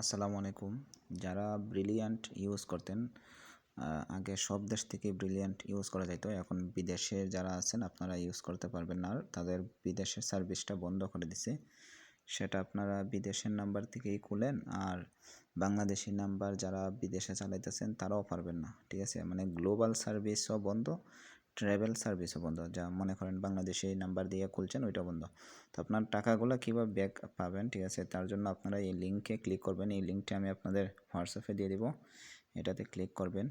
আসসালামু আলাইকুম। যারা ব্রিলিয়ান্ট ইউজ করতেন আগে সব দেশ থেকে ব্রিলিয়ান্ট ইউজ করা যেত এখন বিদেশে যারা আছেন, আপনারা ইউজ করতে পারবেন না। আর তাদের বিদেশের সার্ভিসটা বন্ধ করে দিছে। সেটা আপনারা বিদেশের নাম্বার থেকেই খুলেন। আর বাংলাদেশি নাম্বার যারা বিদেশে চালাইতেছেন, তারাও পারবেন না। ঠিক আছে? মানে গ্লোবাল সার্ভিসও বন্ধ। ট্রাভেল সার্ভিসও বন্ধ, যা মনে করেন বাংলাদেশে নাম্বার দিয়ে খুলছেন ওইটা বন্ধ। তো আপনার টাকাগুলো কীভাবে ব্যাক পাবেন, ঠিক আছে? তার জন্য আপনারা এই লিঙ্কে ক্লিক করবেন, এই লিঙ্কটা আমি আপনাদের হোয়াটসঅ্যাপে দিয়ে দিব। এটাতে ক্লিক করবেন।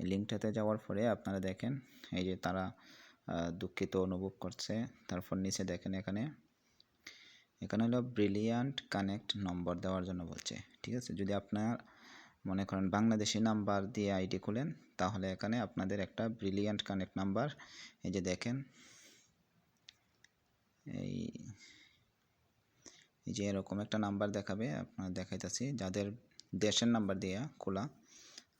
এই লিঙ্কটাতে যাওয়ার পরে আপনারা দেখেন, এই যে তারা দুঃখিত অনুভব করছে। তারপর নিচে দেখেন এখানে এখানে হলো ব্রিলিয়ান্ট কানেক্ট নম্বর দেওয়ার জন্য বলছে, ঠিক আছে? যদি আপনার মনে করেন বাংলাদেশি নাম্বার দিয়ে আইডি খুলেন, তাহলে এখানে আপনাদের একটা ব্রিলিয়ান্ট কানেক্ট নাম্বার এই যে দেখেন, এই এই যে এরকম একটা নাম্বার দেখাবে, আপনারা দেখাইতেছি, যাদের দেশের নাম্বার দিয়ে খোলা,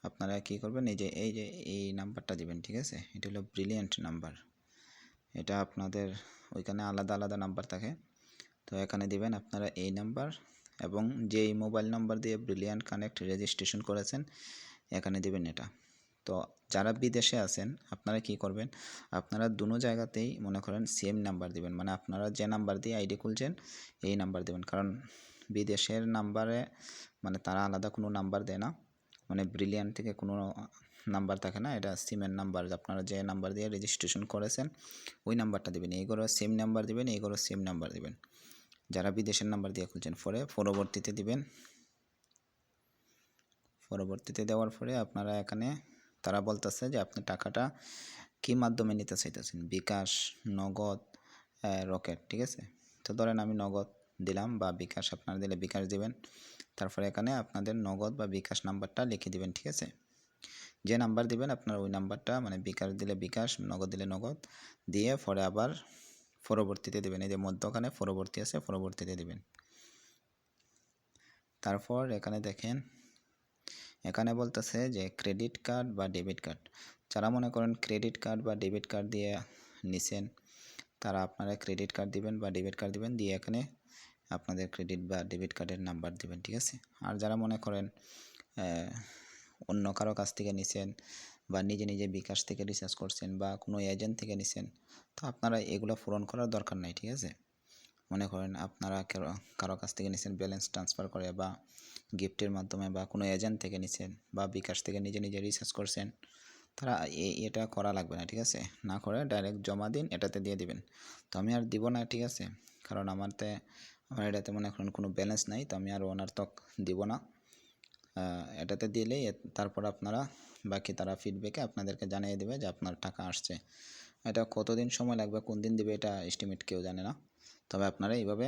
আপনারা কি করবেন, এই যে এই যে, এই নাম্বারটা দিবেন, ঠিক আছে? এটা হলো ব্রিলিয়ান্ট নাম্বার এটা আপনাদের ওইখানে আলাদা আলাদা নাম্বার থাকে, তো এখানে দিবেন আপনারা এই নাম্বার এবং যেই মোবাইল নাম্বার দিয়ে ব্রিলিয়ান্ট কানেক্ট রেজিস্ট্রেশন করেছেন, এখানে দেবেন এটা। তো যারা বিদেশে আছেন, আপনারা কি করবেন? আপনারা দুনো জায়গাতেই মনে করেন সেম নাম্বার দিবেন। মানে আপনারা যে নাম্বার দিয়ে আইডি খুলছেন, এই নাম্বার দিবেন। কারণ বিদেশের নাম্বারে মানে তারা আলাদা কোনো নাম্বার দেয় না। মানে ব্রিলিয়ান্ট থেকে কোনো নাম্বার থাকে না। এটা সিমের নাম্বার আপনারা যে নাম্বার দিয়ে রেজিস্ট্রেশন করেছেন, ওই নাম্বারটা দেবেন। এইগুলো সেম নাম্বার দিবেন, এইগুলো সেম নাম্বার দিবেন। যারা বিদেশের নাম্বার দিয়ে খুলছেন পরে পরবর্তীতে দিবেন। পরবর্তীতে দেওয়ার পরে আপনারা এখানে, তারা বলতেছে যে আপনি টাকাটা কী মাধ্যমে নিতে চাইতেছেন? বিকাশ, নগদ রকেট, ঠিক আছে? তো ধরেন আমি নগদ দিলাম বা বিকাশ আপনারা দিলে বিকাশ দিবেন। তারপরে এখানে আপনাদের নগদ বা বিকাশ নাম্বারটা লিখে দিবেন, ঠিক আছে? যে নাম্বার দিবেন, আপনার ওই নাম্বারটা মানে বিকাশ দিলে বিকাশ, নগদ দিলে নগদ, দিয়ে পরে আবার পরবর্তীতে দেবেন। এই যে মধ্যখানে পরবর্তী আছে, পরবর্তীতে দেবেন। তারপর এখানে দেখেন, এখানে বলতেছে যে ক্রেডিট কার্ড বা ডেবিট কার্ড। যারা মনে করেন ক্রেডিট কার্ড বা ডেবিট কার্ড দিয়ে নিছেন, তারা আপনারা ক্রেডিট কার্ড দিবেন বা ডেবিট কার্ড দিবেন, দিয়ে এখানে আপনাদের ক্রেডিট বা ডেবিট কার্ডের নাম্বার দিবেন, ঠিক আছে? আর যারা মনে করেন অন্য কারও কাছ থেকে নিছেন বা নিজে নিজে বিকাশ থেকে রিসার্চ করছেন বা কোনো এজেন্ট থেকে নিছেন, তো আপনারা এগুলো পূরণ করার দরকার নাই, ঠিক আছে? মনে করেন আপনারা কারও কাছ থেকে নিছেন ব্যালেন্স ট্রান্সফার করে বা গিফটের মাধ্যমে বা কোনো এজেন্ট থেকে নিছেন বা বিকাশ থেকে নিজে নিজে রিসার্চ করছেন, তারা এটা করা লাগবে না, ঠিক আছে? না করে ডাইরেক্ট জমা দিন, এটাতে দিয়ে দিবেন। তো আমি আর দিব না, ঠিক আছে? কারণ আমারতে, আমার এটাতে মনে করেন কোনো ব্যালেন্স নাই, তো আমি আর ওনার তক দিব না। এটাতে দিলেই তারপর আপনারা বাকি তারা ফিডব্যাকে আপনাদেরকে জানিয়ে দেবে যে আপনার টাকা আসছে। এটা কতদিন সময় লাগবে, কোন দিন দেবে এটা এস্টিমেট কেউ জানে না। তবে আপনারা এইভাবে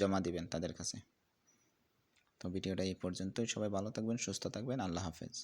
জমা দিবেন তাদের কাছে। তো ভিডিওটা এই পর্যন্তই। সবাই ভালো থাকবেন, সুস্থ থাকবেন। আল্লাহ হাফেজ।